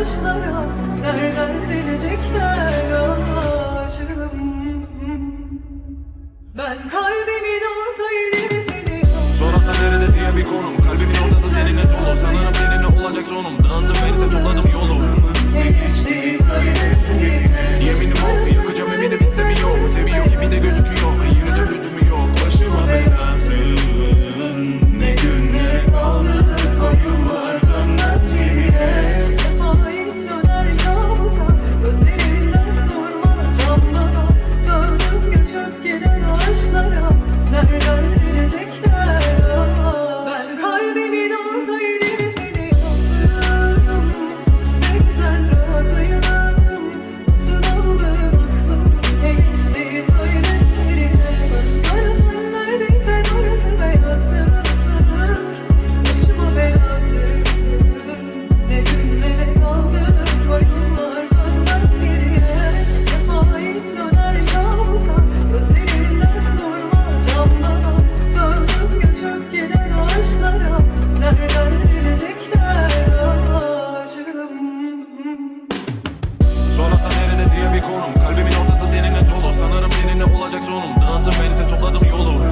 taşlara Nereden bilecekler aşkım ah, Ben kalbimin orta ilerisini Sorarsa nerede diye bir konum. Kalbimin ortası seninle dolu. Sanırım bir konum Kalbimin ortası seninle dolu. Sanırım seninle olacak sonum. Dağıttım beni sen topladım yolu.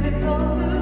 beautiful.